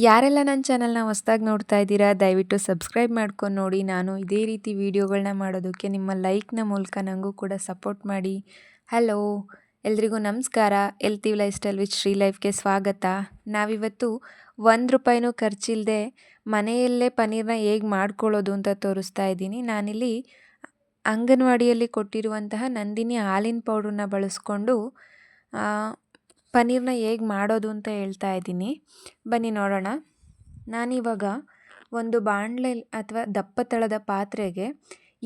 ಯಾರೆಲ್ಲ ನನ್ನ ಚಾನಲ್ನ ಹೊಸ್ದಾಗಿ ನೋಡ್ತಾ ಇದ್ದೀರಾ, ದಯವಿಟ್ಟು ಸಬ್ಸ್ಕ್ರೈಬ್ ಮಾಡ್ಕೊಂಡು ನೋಡಿ. ನಾನು ಇದೇ ರೀತಿ ವೀಡಿಯೋಗಳನ್ನ ಮಾಡೋದಕ್ಕೆ ನಿಮ್ಮ ಲೈಕ್ನ ಮೂಲಕ ನನಗೂ ಕೂಡ ಸಪೋರ್ಟ್ ಮಾಡಿ. ಹಲೋ ಎಲ್ರಿಗೂ ನಮಸ್ಕಾರ. ಎಲ್ತಿವ್ ಲೈಫ್ ಸ್ಟೈಲ್ ವಿತ್ ಶ್ರೀ ಲೈಫ್ಗೆ ಸ್ವಾಗತ. ನಾವಿವತ್ತು ಒಂದು ರೂಪಾಯಿನೂ ಖರ್ಚಿಲ್ಲದೆ ಮನೆಯಲ್ಲೇ ಪನೀರ್ನ ಹೇಗೆ ಮಾಡ್ಕೊಳ್ಳೋದು ಅಂತ ತೋರಿಸ್ತಾ ಇದ್ದೀನಿ. ನಾನಿಲ್ಲಿ ಅಂಗನವಾಡಿಯಲ್ಲಿ ಕೊಟ್ಟಿರುವಂತಹ ನಂದಿನಿ ಹಾಲಿನ ಪೌಡ್ರನ್ನ ಬಳಸ್ಕೊಂಡು ಆ, ಪನ್ನೀರ್ನ ಹೇಗೆ ಮಾಡೋದು ಅಂತ ಹೇಳ್ತಾ ಇದ್ದೀನಿ. ಬನ್ನಿ ನೋಡೋಣ. ನಾನಿವಾಗ ಒಂದು ಬಾಣಲೆ ಅಥವಾ ದಪ್ಪ ತಳದ ಪಾತ್ರೆಗೆ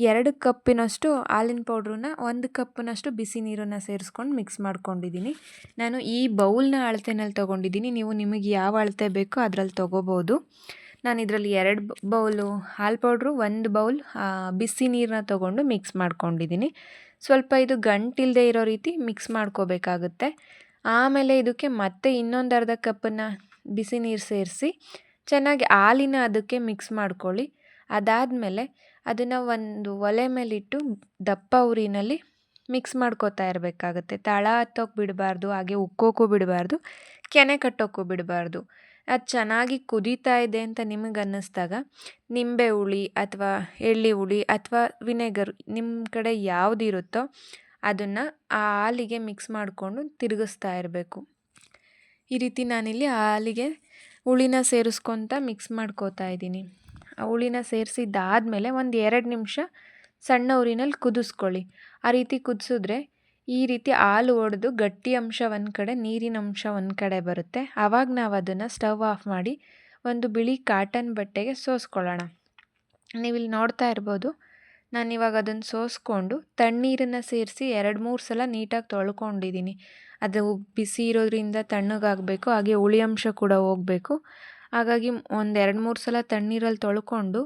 ಎರಡು ಕಪ್ಪಿನಷ್ಟು ಹಾಲಿನ ಪೌಡ್ರನ್ನ ಒಂದು ಕಪ್ಪಿನಷ್ಟು ಬಿಸಿ ನೀರನ್ನು ಸೇರಿಸ್ಕೊಂಡು ಮಿಕ್ಸ್ ಮಾಡ್ಕೊಂಡಿದ್ದೀನಿ. ನಾನು ಈ ಬೌಲ್ನ ಅಳತೆನಲ್ಲಿ ತೊಗೊಂಡಿದ್ದೀನಿ. ನೀವು ನಿಮಗೆ ಯಾವ ಅಳತೆ ಬೇಕೋ ಅದರಲ್ಲಿ ತೊಗೋಬೋದು. ನಾನು ಇದರಲ್ಲಿ ಎರಡು ಬೌಲು ಹಾಲು ಪೌಡ್ರು ಒಂದು ಬೌಲ್ ಬಿಸಿ ನೀರನ್ನ ತೊಗೊಂಡು ಮಿಕ್ಸ್ ಮಾಡ್ಕೊಂಡಿದ್ದೀನಿ. ಸ್ವಲ್ಪ ಇದು ಗಂಟಿಲ್ಲದೆ ಇರೋ ರೀತಿ ಮಿಕ್ಸ್ ಮಾಡ್ಕೋಬೇಕಾಗುತ್ತೆ. ಆಮೇಲೆ ಇದಕ್ಕೆ ಮತ್ತೆ ಇನ್ನೊಂದು ಅರ್ಧ ಕಪ್ಪನ್ನು ಬಿಸಿ ನೀರು ಸೇರಿಸಿ ಚೆನ್ನಾಗಿ ಹಾಲಿನ ಅದಕ್ಕೆ ಮಿಕ್ಸ್ ಮಾಡ್ಕೊಳ್ಳಿ. ಅದಾದಮೇಲೆ ಅದನ್ನು ಒಂದು ಒಲೆ ಮೇಲಿಟ್ಟು ದಪ್ಪ ಉರಿನಲ್ಲಿ ಮಿಕ್ಸ್ ಮಾಡ್ಕೋತಾ ಇರಬೇಕಾಗುತ್ತೆ. ತಳ ಹತ್ತೋಕೆ ಬಿಡಬಾರ್ದು, ಹಾಗೆ ಉಕ್ಕೋಕ್ಕೂ ಬಿಡಬಾರ್ದು, ಕೆನೆ ಕಟ್ಟೋಕ್ಕೂ ಬಿಡಬಾರ್ದು. ಅದು ಚೆನ್ನಾಗಿ ಕುದೀತಾ ಇದೆ ಅಂತ ನಿಮಗೆ ಅನ್ನಿಸ್ದಾಗ ನಿಂಬೆ ಹುಳಿ ಅಥವಾ ಎಳ್ಳಿ ಹುಳಿ ಅಥವಾ ವಿನೆಗರ್ ನಿಮ್ಮ ಕಡೆ ಯಾವುದಿರುತ್ತೋ ಅದನ್ನು ಆ ಹಾಲಿಗೆ ಮಿಕ್ಸ್ ಮಾಡಿಕೊಂಡು ತಿರುಗಿಸ್ತಾ ಇರಬೇಕು. ಈ ರೀತಿ ನಾನಿಲ್ಲಿ ಹಾಲಿಗೆ ಹುಳಿನ ಸೇರಿಸ್ಕೊತ ಮಿಕ್ಸ್ ಮಾಡ್ಕೋತಾ ಇದ್ದೀನಿ. ಆ ಹುಳಿನ ಸೇರಿಸಿದ್ದಾದಮೇಲೆ ಒಂದು ಎರಡು ನಿಮಿಷ ಸಣ್ಣ ಉರಿನಲ್ಲಿ ಕುದಿಸ್ಕೊಳ್ಳಿ. ಆ ರೀತಿ ಕುದಿಸಿದ್ರೆ ಈ ರೀತಿ ಹಾಲು ಒಡೆದು ಗಟ್ಟಿ ಅಂಶ ಒಂದು ಕಡೆ, ನೀರಿನ ಅಂಶ ಒಂದು ಕಡೆ ಬರುತ್ತೆ. ಆವಾಗ ನಾವು ಅದನ್ನು ಸ್ಟವ್ ಆಫ್ ಮಾಡಿ ಒಂದು ಬಿಳಿ ಕಾಟನ್ ಬಟ್ಟೆಗೆ ಸೋಸ್ಕೊಳ್ಳೋಣ. ನೀವಿಲ್ಲಿ ನೋಡ್ತಾ ಇರ್ಬೋದು ನಾನು ಇವಾಗ ಅದನ್ನು ಸೋಸ್ಕೊಂಡು ತಣ್ಣೀರನ್ನು ಸೇರಿಸಿ ಎರಡು ಮೂರು ಸಲ ನೀಟಾಗಿ ತೊಳ್ಕೊಂಡಿದ್ದೀನಿ. ಅದು ಬಿಸಿ ಇರೋದ್ರಿಂದ ತಣ್ಣಗಾಗಬೇಕು, ಹಾಗೆ ಹುಳಿ ಅಂಶ ಕೂಡ ಹೋಗಬೇಕು. ಹಾಗಾಗಿ ಒಂದು ಎರಡು ಮೂರು ಸಲ ತಣ್ಣೀರಲ್ಲಿ ತೊಳ್ಕೊಂಡು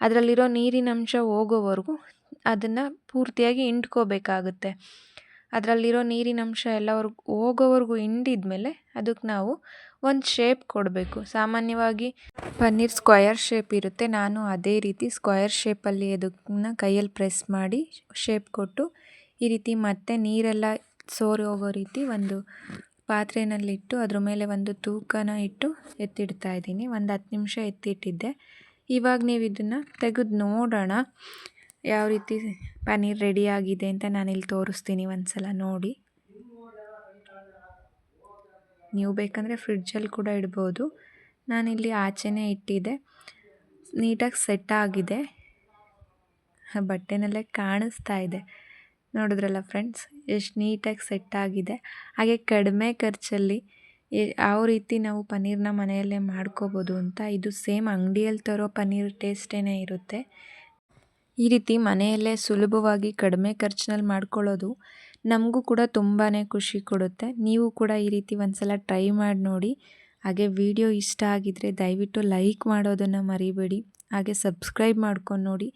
ಅದರಲ್ಲಿರೋ ನೀರಿನ ಅಂಶ ಹೋಗೋವರೆಗೂ ಅದನ್ನು ಪೂರ್ತಿಯಾಗಿ ಹಿಂಡ್ಕೋಬೇಕಾಗುತ್ತೆ. ಅದರಲ್ಲಿರೋ ನೀರಿನ ಅಂಶ ಎಲ್ಲವರೆಗೂ ಹೋಗೋವರೆಗೂ ಹಿಂಡಿದ ಮೇಲೆ ಅದಕ್ಕೆ ನಾವು ಒಂದು ಶೇಪ್ ಕೊಡಬೇಕು. ಸಾಮಾನ್ಯವಾಗಿ ಪನ್ನೀರ್ ಸ್ಕ್ವಯರ್ ಶೇಪ್ ಇರುತ್ತೆ. ನಾನು ಅದೇ ರೀತಿ ಸ್ಕ್ವಯರ್ ಶೇಪಲ್ಲಿ ಅದನ್ನ ಕೈಯಲ್ಲಿ ಪ್ರೆಸ್ ಮಾಡಿ ಶೇಪ್ ಕೊಟ್ಟು ಈ ರೀತಿ ಮತ್ತೆ ನೀರೆಲ್ಲ ಸೋರಿ ಹೋಗೋ ರೀತಿ ಒಂದು ಪಾತ್ರೆಯಲ್ಲಿಟ್ಟು ಅದ್ರ ಮೇಲೆ ಒಂದು ತೂಕನ ಇಟ್ಟು ಎತ್ತಿಡ್ತಾ ಇದ್ದೀನಿ. ಒಂದು ಹತ್ತು ನಿಮಿಷ ಎತ್ತಿಟ್ಟಿದ್ದೆ. ಇವಾಗ ನೀವು ಇದನ್ನು ತೆಗೆದು ನೋಡೋಣ. ಯಾವ ರೀತಿ ಪನ್ನೀರ್ ರೆಡಿಯಾಗಿದೆ ಅಂತ ನಾನಿಲ್ಲಿ ತೋರಿಸ್ತೀನಿ ಒಂದು ಸಲ ನೋಡಿ. ನೀವು ಬೇಕಂದರೆ ಫ್ರಿಡ್ಜಲ್ಲಿ ಕೂಡ ಇಡ್ಬೋದು. ನಾನಿಲ್ಲಿ ಆಚೆನೇ ಇಟ್ಟಿದ್ದೆ ನೀಟಾಗಿ ಸೆಟ್ ಆಗಿದೆ. ಬಟ್ಟೆನಲ್ಲೇ ಕಾಣಿಸ್ತಾ ಇದೆ. ನೋಡಿದ್ರಲ್ಲ ಫ್ರೆಂಡ್ಸ್, ಎಷ್ಟು ನೀಟಾಗಿ ಸೆಟ್ ಆಗಿದೆ. ಹಾಗೆ ಕಡಿಮೆ ಖರ್ಚಲ್ಲಿ ಯಾವ ರೀತಿ ನಾವು ಪನ್ನೀರ್ನ ಮನೆಯಲ್ಲೇ ಮಾಡ್ಕೋಬೋದು ಅಂತ. ಇದು ಸೇಮ್ ಅಂಗಡಿಯಲ್ಲಿ ತರೋ ಪನ್ನೀರ್ ಟೇಸ್ಟೇ ಇರುತ್ತೆ. ಈ ರೀತಿ ಮನೆಯಲ್ಲೇ ಸುಲಭವಾಗಿ ಕಡಿಮೆ ಖರ್ಚಿನಲ್ಲಿ ಮಾಡ್ಕೊಳ್ಳೋದು ನಮಗೂ ಕೂಡ ತುಂಬಾ ಖುಷಿ ಕೊಡುತ್ತೆ. ನೀವು ಕೂಡ ಈ ರೀತಿ ಒಂದ್ಸಲ ಟ್ರೈ ಮಾಡಿ ನೋಡಿ. ಹಾಗೆ ವಿಡಿಯೋ ಇಷ್ಟ ಆಗಿದ್ದರೆ ದಯವಿಟ್ಟು ಲೈಕ್ ಮಾಡೋದನ್ನು ಮರಿಬೇಡಿ. ಹಾಗೆ ಸಬ್ಸ್ಕ್ರೈಬ್ ಮಾಡ್ಕೊಂಡು ನೋಡಿ.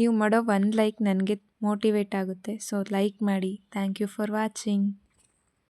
ನೀವು ಮಾಡೋ ಒಂದು ಲೈಕ್ ನನಗೆ ಮೋಟಿವೇಟ್ ಆಗುತ್ತೆ. ಸೊ ಲೈಕ್ ಮಾಡಿ. Thank you for watching.